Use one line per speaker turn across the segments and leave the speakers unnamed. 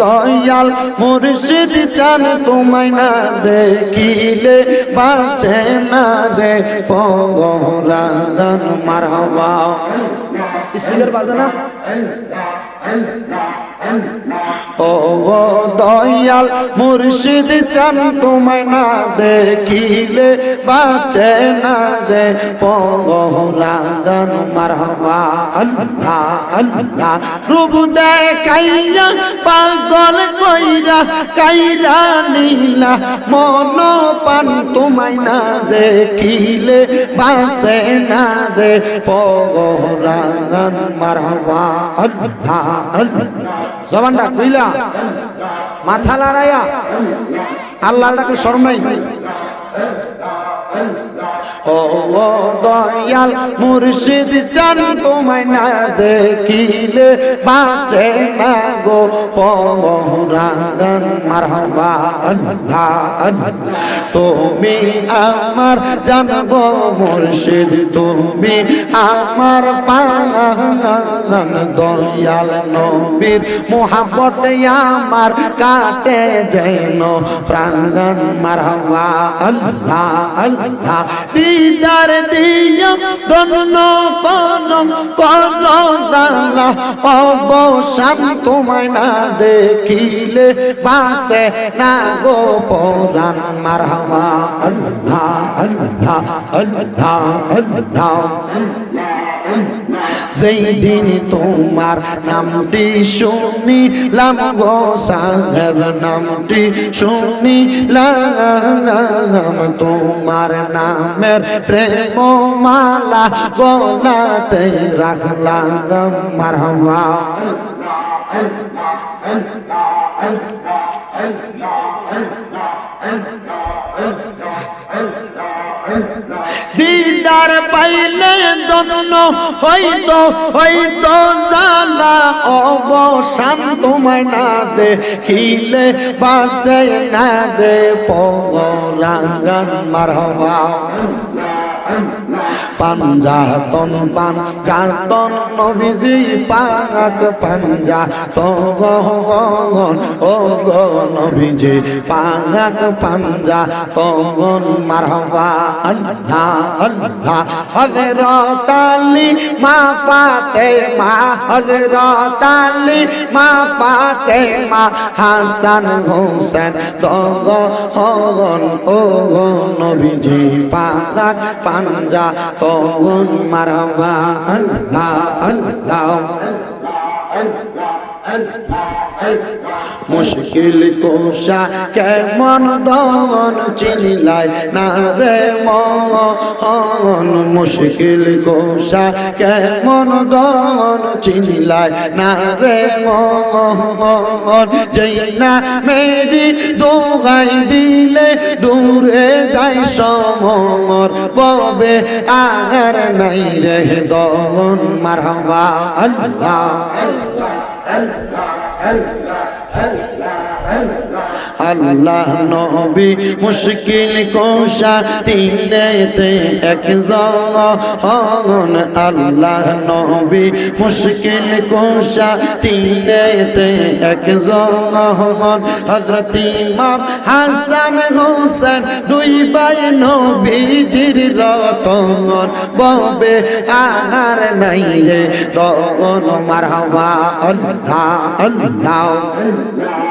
দয়াল মুর্শিদ চান তোমায় না দেখিলে বাঁচে না রে পগরান মারবা স্পিকার বাজে না ও দয়াল মুর্শিদ চান তোমায় না দেখিলে, বাঁচে না রে পগরান মারহাবা, আল্লাহ আল্লাহ। রূপ দেখাইয়া পাগল কইরা, কাইরা নীলা মন পান তোমায় না দেখিলে বাসে না রে পগরান মারহাবা, আল্লাহ আল্লাহ। জবানটা কইলা মাথা লড়াইয়া আল্লাহটাকে ডাকে শরম নাই ও দয়াল মুর্শিদ চান তোমায় না দেখিলে বাঁচে না গো পরাগান মারহাবা আল্লাহ। তুমি আমার জানগো মুর্শিদ, তুমি আমার পাগান দয়াল নবীর মোহাম্মত আমার কাটে যেন প্রাঙ্গন মারহাবা আল্লাহ আল্লাহ। দিদার দিয়া দন্ন কলম কল জানা, অবসান তোমায় না দেখিলে বাসে না গো পরান মারহাবা আল্লাহ আল্লাহ আল্লাহ আল্লাহ। যেই দিন তোমার নামটি শুনিলাম গো সাহেব নামটি শুনিলাম তোমার নামের প্রেম মালা গোলাতে রাখলাম মারহাবা। দিদার পাইলে জন্য হইতো হইতো জালা অবসান তোমায় না দে খিলে বাসে না দে। পগরাঙ্গান মারহবা পাঞ্জাতন পান জাতন নবীজি পাক পাঞ্জাতন ও গো নবীজি পাক পাঞ্জাতন মারহাবা আল্লাহ আল্লাহ হযরত আলী মা পাতে মা হযরত আলী মা পাতে মা হাসান হোসেন দগ হগন ও গো নবীজি পাক পাঞ্জা তখন মারবা? আল্লাহ আল্লাহ। মুশকিল কোষা কেমন দন চিনিলাই? না রে মন মুশকিল কোষা কেমন দন চিনিলাই? না রে মন যেই না মেরি দোগাই দিলে দূরে যাই সমর, ববে আর নাই রে দন মারহাবা আল্লাহ আল্লাহ। أنت নবী মুশকিল কোষা তিনেতে একজন আল্লাহ নবী মুশকিল কোষা তিনেতে একজন হযরত ইমাম হাসান হোসেন দুই ভাই নবীজির রতন। ববে আর নাই রে দন মারহাবা, আল্লাহ আল্লাহ। now.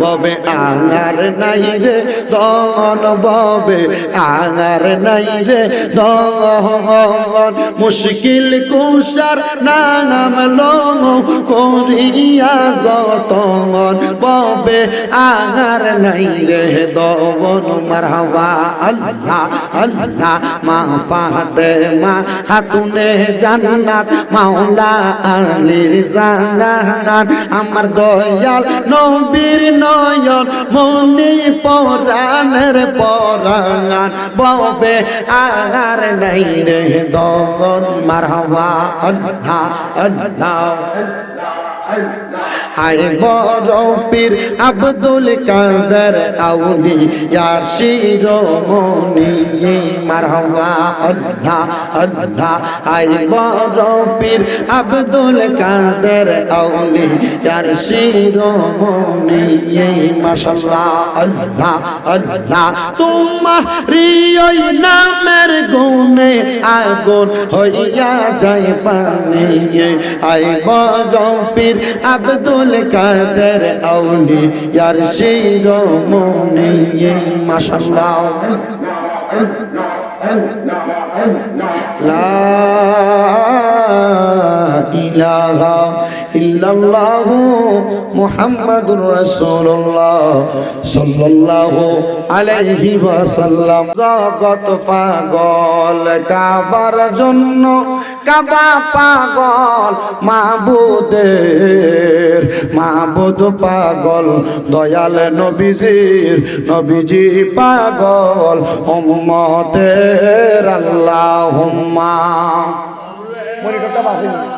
ববে আঙার নাই রে দন ববে আঙার নাই রে দন মুশকিল কুষার নাম লং করিয়া যতন ববে আঙার নাই রে দন মারহাবা আল্লাহ আল্লাহ মা ফাতে মা হাতুনে জান্নাত, মাওলা আলীর জানান, আমার দয়াল নবীর নয়ন মনি পরাণের পরাণ ববে আগার নাই রে দগন মারহাবা আল্লাহ আল্লাহ। আয় বড় পীর আব্দুল কাদের আউলি ইয়ার শিরোমণি মারহাবা, আল্লাহ আল্লাহ। আয় বড় পীর আব্দুল কাদের আউলি ইয়ার শিরোমণি মাশাআল্লাহ, আল্লাহ আল্লাহ। তোমারি ওই নামের গুণে আগুন হইয়া যায় পানি আই বরফির আব্দুল কাদের আউলি ইয়ার শিরোমণি মাশাআল্লাহ লা ইলাহা ইল্লাল্লাহু মুহাম্মাদুর রাসূলুল্লাহ সাল্লাল্লাহু আলাইহি ওয়াসাল্লাম। জগত পাগল, কাবার জন্য কাবা পাগল, মাবুদের, মাবুদ পাগল, দয়াল নবীজির, নবীজি পাগল, উম্মতের আল্লাহুম্মা।
মনিটরটা মন মন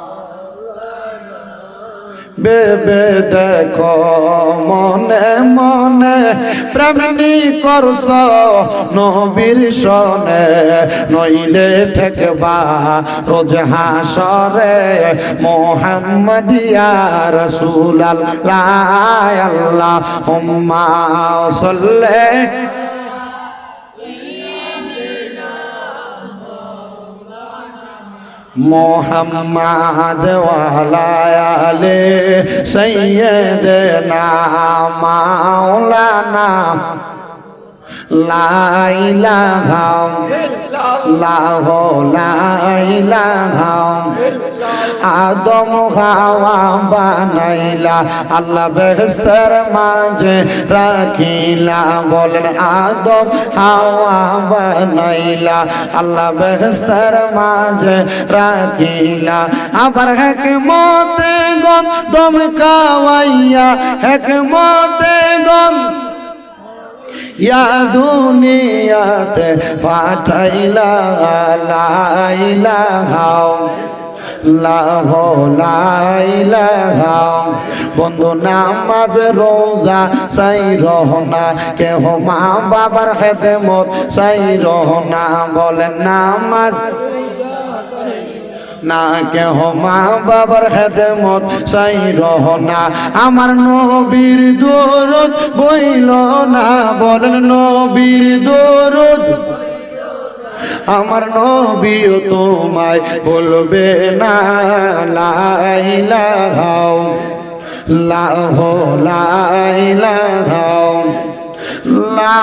বেবে দেখো, মনে মনে প্রেমনি করছ নবীর সনে নইলে ঠেকবা রোজ হাসরে মোহাম্মদিয়া রসুল আল্লাহ আল্লাহ হুম্মা সাল্লে মোহাম্মদ ওয়ালায়ালে সৈয়দনা মাওলানা লাইলাহা লাহ লাইলাহা আদম হাওয়া বানাইলা, আল্লাহ বেহস্তের মাঝে রাখিলা। বলেন, আদম হাওয়া বানাইলা, আল্লাহ বেহস্তের মাঝে রাখিলা। আবার হেকমতে গম দম কাওয়াইয়া, হেকমতে গম ইয়া দুনিয়াতে পাঠাইলা লাইলা হাও লাহ লাইলা হাও বন্ধু, নামাজ, রোজা সাই রহনা কেহ মা বাবার মত সাই রহনা বলেন, নামাজ না কেহ মা বাবার খেদমত চাই রহনা। আমার নবীর দরদ বইল না, বলেন নবীর দরদ। আমার নবীও তোমায় বলবে না লাইলা হাও লাহ লাইলা হাও লা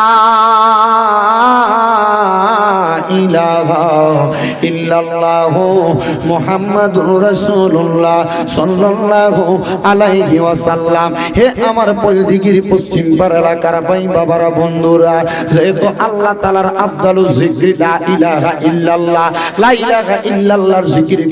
ইলাহা ইল্লাল্লাহু মুহাম্মাদুর রাসূলুল্লাহ সাল্লাল্লাহু আলাইহি ওয়াসাল্লাম। হে আমার পলদিগির পশ্চিম পার এলাকার ভাই বাবারা, বন্ধুরা, যেহেতু আল্লাহ তাআলার লা ইলাহা ইল্লাল্লাহ, লা ইলাহা ইল্লাল্লাহর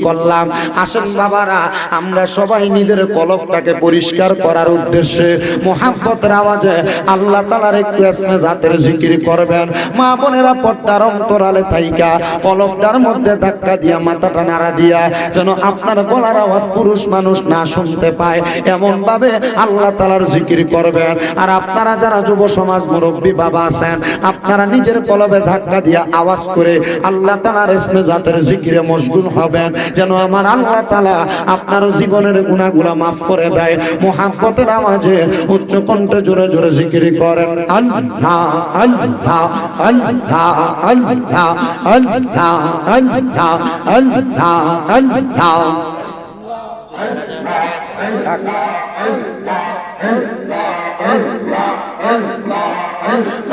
করলাম। আসেন বাবারা, আমরা সবাই নিজের কলবটাকে পরিষ্কার করার উদ্দেশ্যে মোহাম্মতের আওয়াজে আল্লাহ তাআলার একটু জাতের জিকির করবেন। মা বোনেরা পর্দার অন্তরালে থাইকা, কলবটার মধ্যে ধাক্কা দিয়া মাথাটা নাড়া দিয়া যেন আপনার গলার আওয়াজ পুরুষ মানুষ না শুনতে পায়। এমন ভাবে আল্লাহ তালার জিকির করবেন। আর আপনারা যারা যুব সমাজ মুরব্বী বাবা আছেন, আপনারা নিজের কলবে ধাক্কা দিয়া আওয়াজ করে আল্লাহ তালার ইসমে জাতের জিকিরে মশগুল হবেন। যেন আমার আল্লাহ তালা আপনার জীবনের গুণাগুলা মাফ করে দেয়। মোহাম্মতের আওয়াজে উচ্চ কণ্ঠে জোরে জোরে জিকির করেন। আল্লাহ আল্লাহ আল্লাহ আল্লাহ আল্লাহ আল্লাহ अन्धा अन्धा अन्धा अन्धा अन्धा अन्धा अन्धा